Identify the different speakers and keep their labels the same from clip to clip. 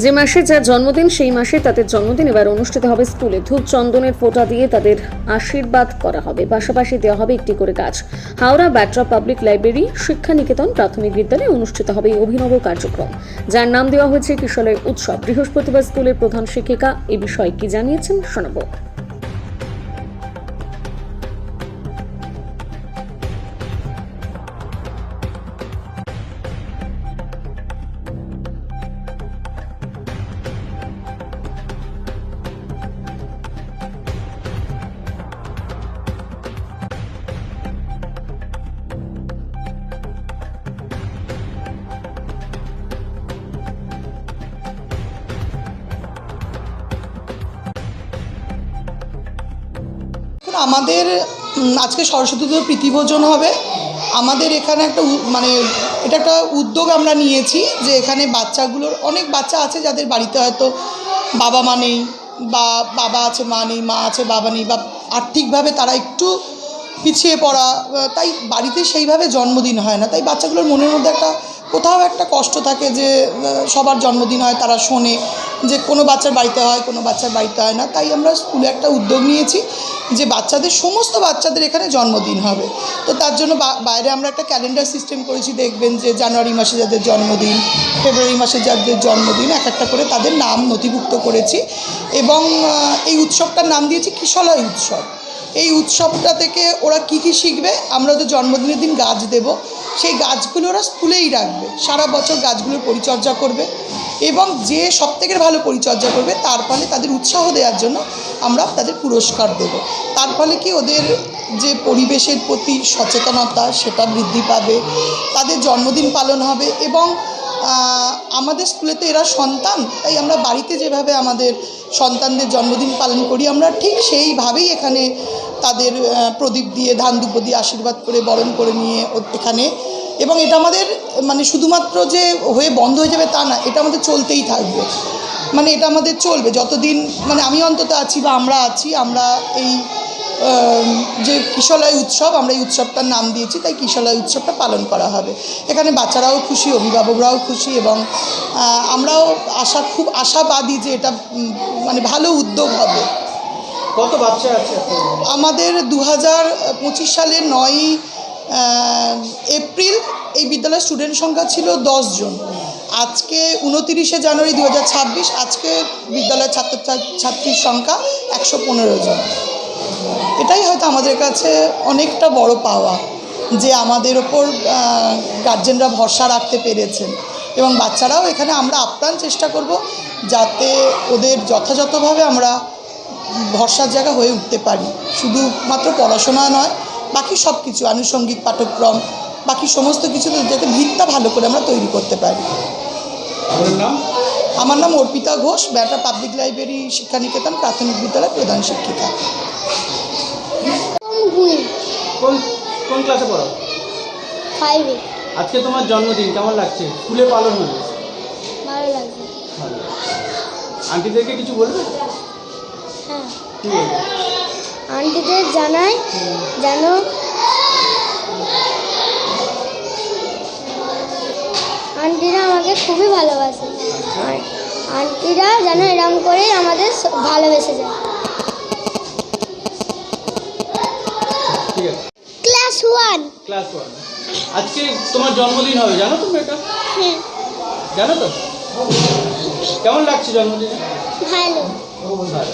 Speaker 1: যে মাসে যার জন্মদিন, সেই মাসে তাদের জন্মদিন এবার অনুষ্ঠিত হবে স্কুলে। ধূপ চন্দনের ফোঁটা দিয়ে তাদের আশীর্বাদ করা হবে। পাশাপাশি দেওয়া হবে একটি করে গাছ। হাওড়া ব্যাট্রা পাবলিক লাইব্রেরি, শিক্ষা নিকেতন, প্রাথমিক বিদ্যালয়ে অনুষ্ঠিত হবে এই অভিনব কার্যক্রম। যার নাম দেওয়া হয়েছে কিশোরের উৎসব। বৃহস্পতিবার স্কুলের প্রধান শিক্ষিকা এ বিষয়ে কি জানিয়েছেন শোনাবো।
Speaker 2: আমাদের আজকে সরস্বতী পুজোর প্রীতিভোজন হবে। আমাদের এখানে একটা মানে এটা একটা উদ্যোগ আমরা নিয়েছি যে এখানে বাচ্চাগুলোর, অনেক বাচ্চা আছে যাদের বাড়িতে হয়তো বাবা মা নেই বা বাবা আছে, মা নেই, মা আছে, বাবা নেই বা আর্থিকভাবে তারা একটু পিছিয়ে পড়া তাই বাড়িতে সেইভাবে জন্মদিন হয় না। তাই বাচ্চাগুলোর মনের মধ্যে একটা কষ্ট থাকে যে সবার জন্মদিন হয়, তারা শোনে যে কোনো বাচ্চার বাড়িতে হয়, কোনো বাচ্চার বাড়িতে হয় না। তাই আমরা স্কুলে একটা উদ্যোগ নিয়েছি যে বাচ্চাদের, সমস্ত বাচ্চাদের এখানে জন্মদিন হবে। তো তার জন্য বাইরে আমরা একটা ক্যালেন্ডার সিস্টেম করেছি, দেখবেন যে জানুয়ারি মাসে যাদের জন্মদিন, ফেব্রুয়ারি মাসে যাদের জন্মদিন, এক একটা করে তাদের নাম নথিভুক্ত করেছি এবং এই উৎসবটার নাম দিয়েছি কিশলয় উৎসব। এই উৎসবটা থেকে ওরা কি কি শিখবে, আমরা ওদের জন্মদিনের দিন গাছ দেব। সেই গাছগুলো ওরা স্কুলেই রাখবে। সারা বছর গাছগুলোর পরিচর্যা করবে এবং যে সবথেকে ভালো পরিচর্যা করবে, তার ফলে তাদের উৎসাহ দেওয়ার জন্য আমরা তাদের পুরস্কার দেব। তার ফলে কি ওদের যে পরিবেশের প্রতি সচেতনতা, সেটা বৃদ্ধি পাবে, তাদের জন্মদিন পালন হবে এবং আমাদের স্কুলে তো এরা সন্তান, তাই আমরা বাড়িতে যেভাবে আমাদের সন্তানদের জন্মদিন পালন করি, আমরা ঠিক সেইভাবেই এখানে তাদের প্রদীপ দিয়ে, ধান দুব্ব দিয়ে আশীর্বাদ করে বরণ করে নিয়ে এখানে। এবং এটা আমাদের মানে শুধুমাত্র যে হয়ে বন্ধ হয়ে যাবে তা না, এটা আমাদের চলতেই থাকবে। মানে এটা আমাদের চলবে। যতদিন মানে আমি অন্তত আছি বা আমরা আছি, আমরা এই যে কিশলয় উৎসব, আমরা এই উৎসবটার নাম দিয়েছি, তাই কিশলয় উৎসবটা পালন করা হবে। এখানে বাচ্চারাও খুশি, অভিভাবকরাও খুশি এবং আমরাও আশা, খুব আশাবাদী যে এটা মানে ভালো উদ্যোগ হবে।
Speaker 3: কত বাচ্চা আছে
Speaker 2: আমাদের দু হাজার পঁচিশ সালের আহ, এপ্রিল এই বিদ্যালয়ের স্টুডেন্ট সংখ্যা ছিল জন। আজকে উনতিরিশে জানুয়ারি দু হাজার ছাব্বিশ আজকে বিদ্যালয়ের ছাত্র ছাত্রীর সংখ্যা একশো পনেরো জন। এটাই হয়তো আমাদের কাছে অনেকটা বড় পাওয়া যে আমাদের ওপর গার্জেনরা ভরসা রাখতে পেরেছেন। এবং বাচ্চারাও এখানে আমরা আপ্রাণ চেষ্টা করব যাতে ওদের যথাযথভাবে আমরা ভরসার জায়গা হয়ে উঠতে পারি। শুধুমাত্র পড়াশোনা নয় বাকি সব কিছু আনুষঙ্গিক পাঠ্যক্রম বাকি সমস্ত কিছু যাতে ভিতটা ভালো করে আমরা তৈরি করতে পারি।
Speaker 3: নাম?
Speaker 2: আমার নাম অর্পিতা ঘোষ ব্যাটা পাবলিক লাইব্রেরি শিক্ষানিকেতন প্রাথমিক বিদ্যালয় প্রধান শিক্ষিকা।
Speaker 3: কোন কোন ক্লাসে পড়ো?
Speaker 4: ফাইভে
Speaker 3: আজকে তোমার জন্মদিন কেমন লাগছে? স্কুলে পালন হলো?
Speaker 4: ভালো লাগছে।
Speaker 3: আন্টিদেরকে কিছু বলবে?
Speaker 4: আন্টিদের জানাই যেন আন্টিরা আমাকে খুবই ভালোবাসে। আন্টিরা যেন এরম করে আমাদের ভালোবেসে যায়। Class one.
Speaker 3: Class one. আজকে তোমার জন্মদিন হবে জানো তুমি এটা?
Speaker 4: হ্যাঁ।
Speaker 3: জানো তো? কেমন লাগছে জন্মদিনে?
Speaker 4: ভালো।
Speaker 3: ভালো।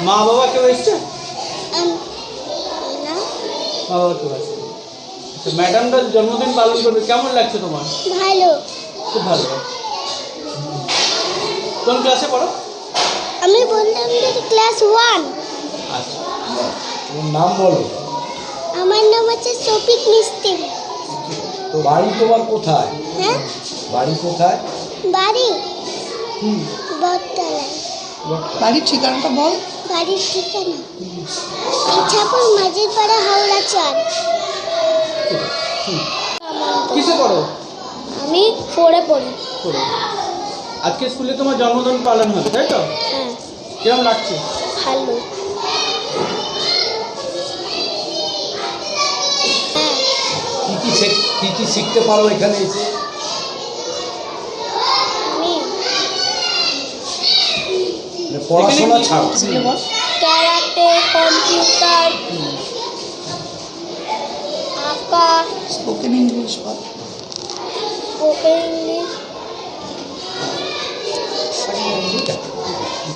Speaker 3: মা বাবা কেউ এসছে?
Speaker 4: আম-
Speaker 3: মা বাবা কেউ আসছে আচ্ছা ম্যাডামটা জন্মদিন পালন করবে কেমন লাগছে তোমার?
Speaker 4: ভালো।
Speaker 3: খুব ভালো। কোন ক্লাসে পড়ো?
Speaker 4: আমি বললাম যে ক্লাস ওয়ান।
Speaker 3: আচ্ছা।
Speaker 5: তোমার নাম বলো।
Speaker 4: আমার নাম হচ্ছে শফিক মিস্ত্রি।
Speaker 5: তো বাড়ি তোমার কোথায়?
Speaker 4: হ্যাঁ?
Speaker 5: বাড়ি কোথায়?
Speaker 4: বাড়ি।
Speaker 3: হুম।
Speaker 4: বটতলায়।
Speaker 2: বাড়ির ঠিকানাটা বল।
Speaker 4: বাড়ির ঠিকানা। ইচ্ছাপুর মাঝির পাড়া হাওড়া চার।
Speaker 3: কিসে পড়ো?
Speaker 4: আমি ফোরে পড়ি।
Speaker 3: পড়ো আজকে স্কুলে তোমার জন্মদিন পালন হবে তাই তো?
Speaker 4: হ্যাঁ।
Speaker 3: কেমন লাগছে?
Speaker 4: ভালো।
Speaker 5: কি কি শেখ- কি কি শিখতে পারো এখানে? এসে
Speaker 4: আমি
Speaker 5: পড়াশোনা ছাড়ো।
Speaker 4: ক্যারাটে কম্পিউটার আঁকা।
Speaker 2: স্পোকেন ইংলিশ বল
Speaker 4: স্পোকেন ইংলিশ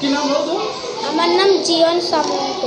Speaker 3: কি নাম বলো
Speaker 4: আমার নাম জীবন সামন্ত